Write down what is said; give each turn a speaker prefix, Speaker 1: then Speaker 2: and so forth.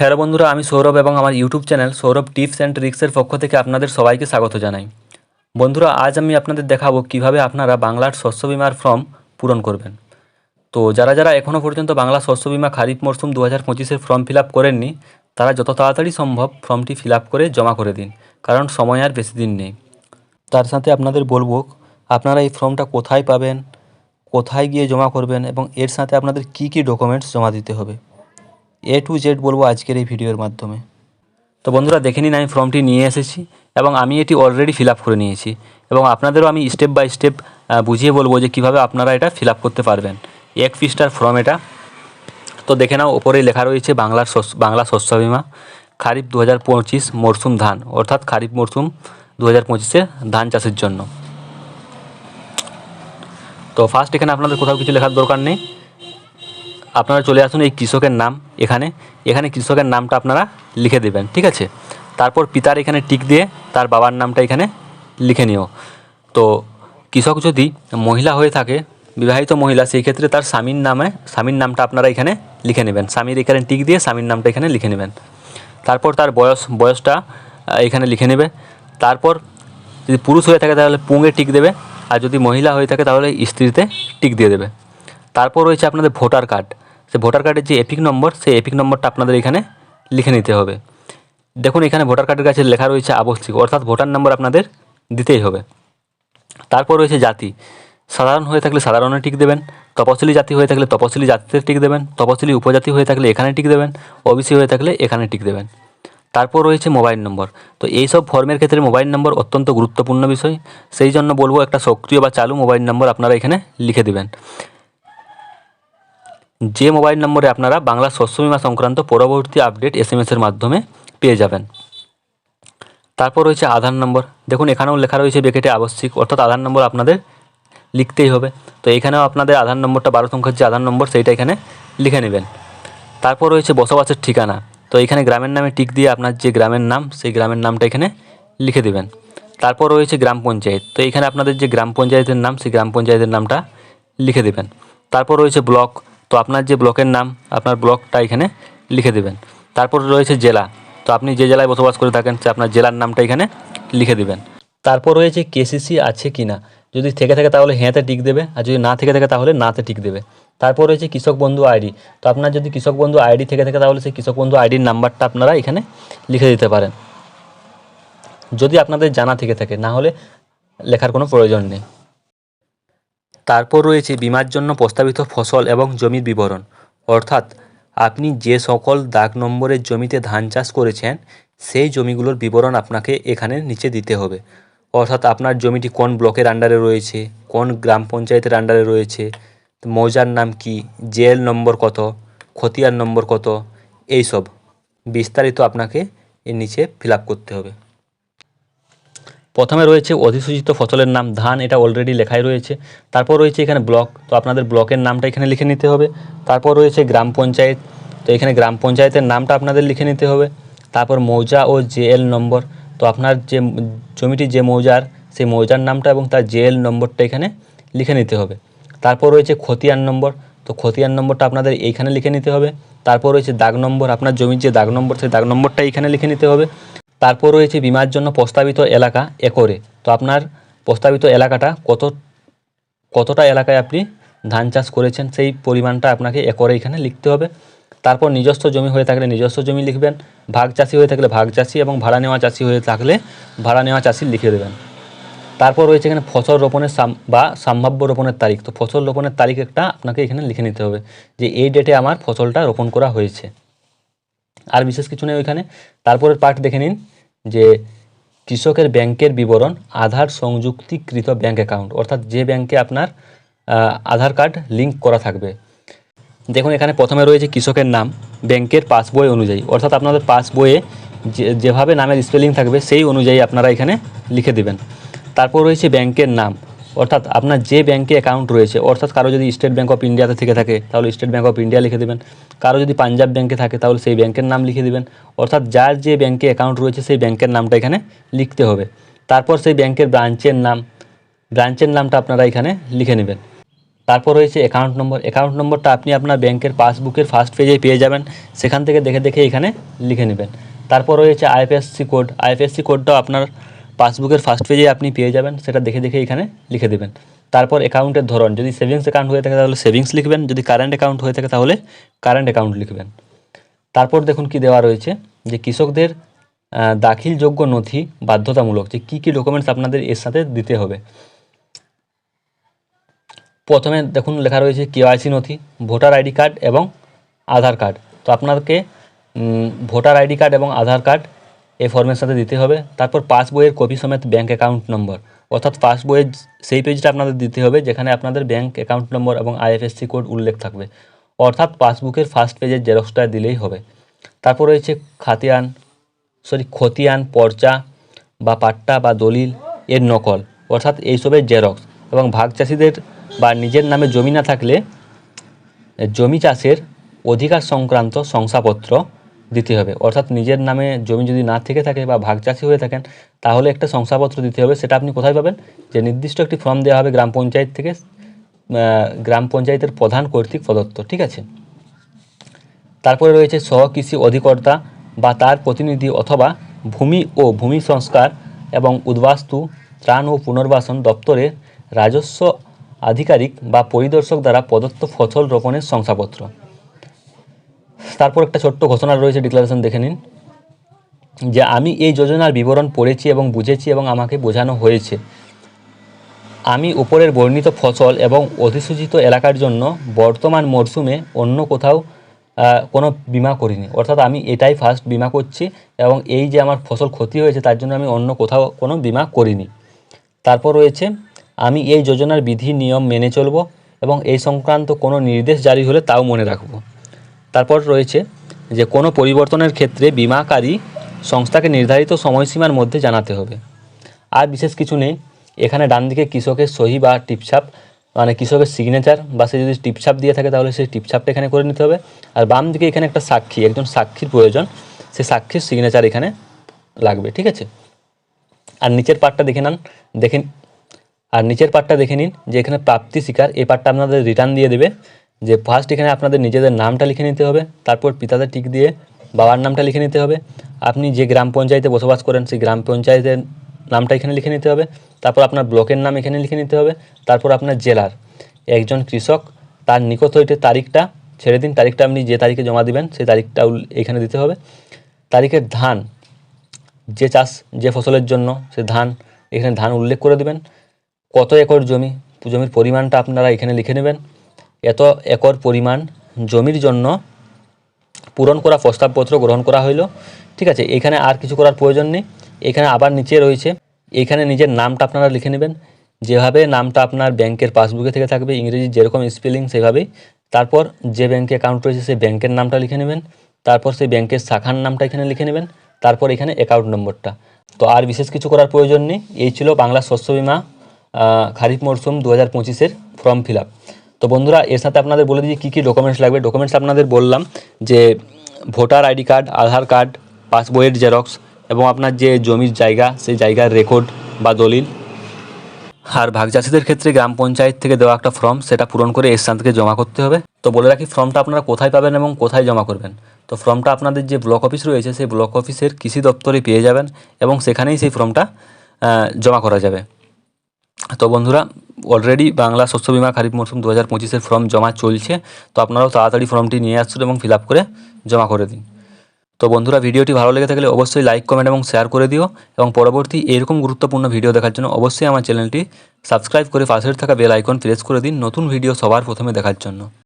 Speaker 1: Hello বন্ধুরা, আমি সৌরভ এবং আমার YouTube channel Sourav tips and ট্রিক্সের পক্ষ থেকে আপনাদের সবাইকে স্বাগত জানাই। বন্ধুরা, আজ আমি আপনাদের দেখাবো কীভাবে আপনারা বাংলার শস্য বিমার ফর্ম পূরণ করবেন। তো যারা যারা এখনও পর্যন্ত বাংলা শস্য বিমা খারিফ মরশুম দু হাজার পঁচিশের ফর্ম ফিল আপ করেননি, তারা যত তাড়াতাড়ি সম্ভব ফর্মটি ফিল আপ করে জমা করে দিন, কারণ সময় আর বেশি দিন নেই। তার সাথে আপনাদের বলব, আপনারা এই ফর্মটা কোথায় পাবেন, কোথায় গিয়ে জমা করবেন এবং এর সাথে আপনাদের কী কী ডকুমেন্টস জমা দিতে হবে। এ টু জেড বলব আজকের এই ভিডিওর মাধ্যমে। তো বন্ধুরা, দেখে নিন, আমি ফর্মটি নিয়ে এসেছি এবং আমি এটি অলরেডি ফিল করে নিয়েছি এবং আপনাদেরও আমি স্টেপ বাই স্টেপ বুঝিয়ে বলব যে কীভাবে আপনারা এটা ফিল করতে পারবেন। এক পৃষ্ঠার ফর্ম এটা। তো দেখে নাও ওপরেই লেখা রয়েছে বাংলার বাংলা শস্য বিমা, খারিফ দু হাজার পঁচিশ মরশুম ধান, অর্থাৎ খারিফ মরশুম দু হাজার পঁচিশে ধান চাষের জন্য। তো ফার্স্ট এখানে আপনাদের কোথাও কিছু লেখার দরকার নেই। আপনারা চলে আসুন এই কৃষকের নাম এখানে। এখানে কৃষকের নামটা আপনারা লিখে দেবেন, ঠিক আছে? তারপর পিতার এখানে টিক দিয়ে তার বাবার নামটা এখানে লিখে নিও। তো কৃষক যদি মহিলা হয়ে থাকে, বিবাহিত মহিলা, সেই ক্ষেত্রে তার স্বামীর নামে, স্বামীর নামটা আপনারা এখানে লিখে নেবেন। স্বামীর এখানে টিক দিয়ে স্বামীর নামটা এখানে লিখে নেবেন। তারপর তার বয়স, বয়সটা এখানে লিখে নেবে। তারপর যদি পুরুষ হয়ে থাকে তাহলে পুঙে টিক দেবে, আর যদি মহিলা হয়ে থাকে তাহলে স্ত্রীতে টিক দিয়ে দেবে। তারপর রয়েছে আপনাদের ভোটার কার্ড। সে ভোটার কার্ডের যে এপিক নম্বর, সেই এপিক নম্বরটা আপনাদের এখানে লিখে নিতে হবে। দেখুন, এখানে ভোটার কার্ডের কাছে লেখা রয়েছে আবশ্যিক, অর্থাৎ ভোটার নম্বর আপনাদের দিতেই হবে। তারপর রয়েছে জাতি। সাধারণ হয়ে থাকলে সাধারণে টিক দেবেন, তপশিলি জাতি হয়ে থাকলে তপশিলি জাতিতে টিক দেবেন, তপশিলি উপজাতি হয়ে থাকলে এখানে টিক দেবেন, ওবিসি হয়ে থাকলে এখানে টিক দেবেন। তারপর রয়েছে মোবাইল নম্বর। তো এই সব ফর্মের ক্ষেত্রে মোবাইল নম্বর অত্যন্ত গুরুত্বপূর্ণ বিষয়। সেই জন্য বলব একটা সক্রিয় বা চালু মোবাইল নম্বর আপনারা এখানে লিখে দেবেন। যে মোবাইল নম্বরে আপনারা বাংলা শস্য বিমা সংক্রান্ত পরবর্তী আপডেট এস এম এর মাধ্যমে পেয়ে যাবেন। তারপর রয়েছে আধার নম্বর। দেখুন, এখানেও লেখা রয়েছে বেকেটে আবশ্যিক, অর্থাৎ আধার নম্বর আপনাদের লিখতেই হবে। তো এখানেও আপনাদের আধার নম্বরটা, বারো সংখ্যার যে আধার নম্বর, সেইটা এখানে লিখে নেবেন। তারপর রয়েছে বসবাসের ঠিকানা। তো এখানে গ্রামের নামে টিক দিয়ে আপনার যে গ্রামের নাম, সেই গ্রামের নামটা এখানে লিখে দেবেন। তারপর রয়েছে গ্রাম পঞ্চায়েত। তো এখানে আপনাদের যে গ্রাম পঞ্চায়েতের নাম, সেই গ্রাম পঞ্চায়েতের নামটা লিখে দেবেন। তারপর রয়েছে ব্লক। তো আপনার যে ব্লকের নাম, আপনার ব্লকটা এখানে লিখে দেবেন। তারপর রয়েছে জেলা। তো আপনি যে জেলায় বসবাস করে থাকেন, সে আপনার জেলার নামটা এখানে লিখে দেবেন। তারপর রয়েছে কেসিসি আছে কি না যদি থেকে থাকে তাহলে হ্যাঁতে টিক দেবে, আর যদি না থেকে থাকে তাহলে নাতে টিক দেবে। তারপর রয়েছে কৃষক বন্ধু আইডি। তো আপনার যদি কৃষক বন্ধু আইডি থেকে থাকে তাহলে সেই কৃষক বন্ধু আইডির নাম্বারটা আপনারা এখানে লিখে দিতে পারেন। যদি আপনাদের জানা থেকে থাকে, না হলে লেখার কোনো প্রয়োজন নেই। তারপর রয়েছে বিমার জন্য প্রস্তাবিত ফসল এবং জমির বিবরণ। অর্থাৎ, আপনি যে সকল দাগ নম্বরের জমিতে ধান চাষ করেছেন, সেই জমিগুলোর বিবরণ আপনাকে এখানে নিচে দিতে হবে। অর্থাৎ, আপনার জমিটি কোন ব্লকের আন্ডারে রয়েছে, কোন গ্রাম পঞ্চায়েতের আন্ডারে রয়েছে, মৌজার নাম কি, জেল নম্বর কত খতিয়ার নম্বর কত, এইসব বিস্তারিত আপনাকে এর নিচে ফিল করতে হবে। প্রথমে রয়েছে অধিসূচিত ফসলের নাম ধান, এটা অলরেডি লেখাই রয়েছে। তারপর রয়েছে এখানে ব্লক, তো আপনাদের ব্লকের নামটা এখানে লিখে নিতে হবে। তারপর রয়েছে গ্রাম পঞ্চায়েত, তো এখানে গ্রাম পঞ্চায়েতের নামটা আপনাদের লিখে নিতে হবে। তারপর মৌজা ও জেএল নম্বর, তো আপনার যে জমিটি যে মৌজার, সেই মৌজার নামটা এবং তার জেএল নম্বরটা এখানে লিখে নিতে হবে। তারপর রয়েছে খতিয়ান নম্বর, তো খতিয়ান নম্বরটা আপনাদের এইখানে লিখে নিতে হবে। তারপর রয়েছে দাগ নম্বর, আপনার জমির যে দাগ নম্বর, সেই দাগ নম্বরটা এইখানে লিখে নিতে হবে। তারপর রয়েছে বিমার জন্য প্রস্তাবিত এলাকা একরে। তো আপনার প্রস্তাবিত এলাকাটা কত, কতটা এলাকায় আপনি ধান চাষ করেছেন সেই পরিমাণটা আপনাকে একরে এখানে লিখতে হবে। তারপর নিজস্ব জমি হয়ে থাকলে নিজস্ব জমি লিখবেন, ভাগ চাষি হয়ে থাকলে ভাগ চাষি এবং ভাড়া নেওয়া চাষি হয়ে থাকলে ভাড়া নেওয়া চাষি লিখে দেবেন। তারপর রয়েছে এখানে ফসল রোপণের বা সম্ভাব্য রোপণের তারিখ। তো ফসল রোপণের তারিখ একটা আপনাকে এখানে লিখে নিতে হবে যে এই ডেটে আমার ফসলটা রোপণ করা হয়েছে। আর বিশেষ কিছু নেই ওইখানে। তারপরের পার্ট দেখে নিন যে কৃষকের ব্যাংকের বিবরণ, আধার সংযুক্তিকৃত ব্যাংক অ্যাকাউন্ট অর্থাৎ যে ব্যাংকে আপনার আধার কার্ড লিঙ্ক করা থাকবে। দেখুন এখানে প্রথমে রয়েছে কৃষকের নাম, ব্যাংকের পাসবই অনুযায়ী, অর্থাৎ আপনাদের পাসবইয়ে যেভাবে নামের স্পেলিং থাকবে, সেই অনুযায়ী আপনারা এখানে লিখে দেবেন। তারপর রয়েছে ব্যাংকের নাম অর্থাৎ আপনার যে ব্যাংকে অ্যাকাউন্ট রয়েছে, অর্থাৎ কারও যদি স্টেট ব্যাংক অফ ইন্ডিয়াতে থেকে থাকে, তাহলে স্টেট ব্যাংক অফ ইন্ডিয়া লিখে দেবেন। কারও যদি পাঞ্জাব ব্যাংকে থাকে, তাহলে সেই ব্যাংকের নাম লিখে দেবেন। অর্থাৎ যার যে ব্যাংকে অ্যাকাউন্ট রয়েছে, সেই ব্যাংকের নামটা এখানে লিখতে হবে। তারপর সেই ব্যাংকের ব্রাঞ্চের নাম ব্রাঞ্চের নামটা আপনারা এখানে লিখে নেবেন। তারপর রয়েছে অ্যাকাউন্ট নম্বর অ্যাকাউন্ট নম্বরটা আপনি আপনার ব্যাংকের পাসবুকের ফার্স্ট পেজে পেয়ে যাবেন। সেখান থেকে দেখে দেখে এখানে লিখে নেবেন। তারপর রয়েছে আইএফএসসি কোড আইএফএসসি কোডটাও আপনার পাসবুকের ফার্স্ট পেজে আপনি পেয়ে যাবেন সেটা দেখে দেখে এখানে লিখে দেবেন। তারপর অ্যাকাউন্টের ধরন যদি সেভিংস অ্যাকাউন্ট হয়ে থাকে তাহলে সেভিংস লিখবেন যদি কারেন্ট অ্যাকাউন্ট হয়ে থাকে তাহলে কারেন্ট অ্যাকাউন্ট লিখবেন। তারপর দেখুন কি দেওয়া রয়েছে যে কৃষকদের দাখিলযোগ্য নথি বাধ্যতামূলক যে কী কী ডকুমেন্টস আপনাদের এর সাথে দিতে হবে। প্রথমে দেখুন লেখা রয়েছে কেওয়াইসি নথি ভোটার আইডি কার্ড এবং আধার কার্ড। তো আপনাদেরকে উম, ভোটার আইডি কার্ড এবং আধার কার্ড এই ফর্মের সাথে দিতে হবে। তারপর পাস বইয়ের কপি সমেত ব্যাঙ্ক অ্যাকাউন্ট নম্বর অর্থাৎ পাস বইয়ের সেই পেজটা আপনাদের দিতে হবে, যেখানে আপনাদের ব্যাঙ্ক অ্যাকাউন্ট নম্বর এবং আইএফএসসি কোড উল্লেখ থাকবে। অর্থাৎ পাসবুকের ফার্স্ট পেজের জেরক্সটা দিলেই হবে। তারপর রয়েছে খাতিয়ান সরি খতিয়ান, পর্চা বা পাট্টা বা দলিল এর নকল। অর্থাৎ এইসবের জেরক্স এবং ভাগ চাষিদের বা নিজের নামে জমি না থাকলে জমি চাষের অধিকার সংক্রান্ত শংসাপত্র দিতে হবে। অর্থাৎ নিজের নামে জমি যদি না থেকে থাকে বা ভাগ চাষি হয়ে থাকেন, তাহলে একটা শংসাপত্র দিতে হবে। সেটা আপনি কোথায় পাবেন? যে নির্দিষ্ট একটি ফর্ম দেওয়া হবে গ্রাম পঞ্চায়েত থেকে গ্রাম পঞ্চায়েতের প্রধান কর্তৃক প্রদত্ত, ঠিক আছে? তারপরে রয়েছে সহ কৃষি অধিকর্তা বা তার প্রতিনিধি অথবা ভূমি ও ভূমি সংস্কার এবং উদ্বাস্তু, ত্রাণ ও পুনর্বাসন দপ্তরের রাজস্ব আধিকারিক বা পরিদর্শক দ্বারা প্রদত্ত ফসল রোপণের শংসাপত্র। তারপর একটা ছোট্ট ঘোষণা রয়েছে ডিক্লারেশন দেখে নিন। যে আমি এই যোজনার বিবরণ পড়েছি এবং বুঝেছি এবং আমাকে বোঝানো হয়েছে। আমি উপরের বর্ণিত ফসল এবং অধিসূচিত এলাকার জন্য বর্তমান মরশুমে অন্য কোথাও কোনো বিমা করিনি। অর্থাৎ আমি এটাই ফার্স্ট বিমা করছি এবং এই যে আমার ফসল ক্ষতি হয়েছে, তার জন্য আমি অন্য কোথাও কোনো বিমা করিনি। তারপর রয়েছে, আমি এই যোজনার বিধি, নিয়ম মেনে চলব এবং এই সংক্রান্ত কোনো নির্দেশ জারি হলে তাও মনে রাখব। তারপর রয়েছে যে কোনো পরিবর্তনের ক্ষেত্রে বিমাকারী সংস্থাকে নির্ধারিত সময়সীমার মধ্যে জানাতে হবে। আর বিশেষ কিছু নেই, এখানে ডান দিকে কৃষকের সহি বা টিপছাপ মানে কৃষকের সিগনেচার বা সে যদি টিপছাপ দিয়ে থাকে তাহলে সেই টিপছাপটা এখানে করে নিতে হবে। আর বাম দিকে এখানে একটা সাক্ষী, একজন সাক্ষীর প্রয়োজন সে সাক্ষীর সিগনেচার এখানে লাগবে, ঠিক আছে? আর নিচের পার্টটা দেখে নেন, দেখে আর নিচের পার্টটা দেখে নিন যে এখানে প্রাপ্তি শিকার এই পার্টটা আপনাদের রিটার্ন দিয়ে দেবে। যে ফার্স্ট এখানে আপনাদের নিজেদের নামটা লিখে নিতে হবে, তারপর পিতাদের টিক দিয়ে বাবার নামটা লিখে নিতে হবে। আপনি যে গ্রাম পঞ্চায়েতে বসবাস করেন, সেই গ্রাম পঞ্চায়েতের নামটা এখানে লিখে নিতে হবে। তারপর আপনার ব্লকের নাম এখানে লিখে নিতে হবে। তারপর আপনার জেলার একজন কৃষক, তার নিকট হইতে তারিখটা ছেড়ে দিন। তারিখটা আপনি যে তারিখে জমা দিবেন, সেই তারিখটা এখানে দিতে হবে। তারিখের ধান, যে চাষ, যে ফসলের জন্য সে ধান, এখানে ধান উল্লেখ করে দেবেন। কত একর জমি, জমির পরিমাণটা আপনারা এখানে লিখে নেবেন। এত একর পরিমাণ জমির জন্য পূরণ করা প্রস্তাবপত্র গ্রহণ করা হইল। ঠিক আছে, এখানে আর কিছু করার প্রয়োজন নেই। এখানে আবার নিচে রয়েছে। এখানে নিজের নামটা আপনারা লিখে নেবেন। যেভাবে নামটা আপনার ব্যাংকের পাসবুকে থেকে থাকবে, ইংরেজি যেরকম স্পেলিং সেভাবেই। তারপর যে ব্যাংকে অ্যাকাউন্ট রয়েছে, সেই ব্যাংকের নামটা লিখে নেবেন। তারপর সেই ব্যাংকের শাখার নামটা এখানে লিখে নেবেন। তারপর এখানে অ্যাকাউন্ট নম্বরটা। তো আর বিশেষ কিছু করার প্রয়োজন নেই। এই ছিল বাংলা শস্য বিমা খারিফ মরশুম দু হাজার পঁচিশের ফর্ম ফিল আপ। তো বন্ধুরা, এর সাথে আপনাদের বলে দিই কী কী ডকুমেন্টস লাগবে। ডকুমেন্টস আপনাদের বললাম যে voter ID card Aadhaar card পাসবইয়ের জেরক্স এবং আপনার যে জমির জায়গা, সেই জায়গার রেকর্ড বা দলিল। আর ভাগ চাষিদের ক্ষেত্রে গ্রাম পঞ্চায়েত থেকে দেওয়া একটা ফর্ম সেটা পূরণ করে এর থেকে জমা করতে হবে। তো বলে রাখি ফর্মটা আপনারা কোথায় পাবেন এবং কোথায় জমা করবেন? তো ফর্মটা আপনাদের যে ব্লক অফিস রয়েছে, সেই ব্লক অফিসের কৃষি দপ্তরে পেয়ে যাবেন এবং সেখানেই সেই ফর্মটা জমা করা যাবে। তো বন্ধুরা অলরেডি বাংলা শস্য বিমা খারিফ মরশুম দু হাজার পঁচিশের ফর্ম জমা চলছে, তো আপনারাও তাড়াতাড়ি ফর্মটি নিয়ে আসুন এবং ফিল করে জমা করে দিন। তো বন্ধুরা, ভিডিওটি ভালো লেগে থাকলে অবশ্যই লাইক কমেন্ট এবং শেয়ার করে দিও এবং পরবর্তী এরকম গুরুত্বপূর্ণ ভিডিও দেখার জন্য অবশ্যই আমার চ্যানেলটি সাবস্ক্রাইব করে পাশের থাকা বেল আইকন প্রেস করে দিন নতুন ভিডিও সবার প্রথমে দেখার জন্য।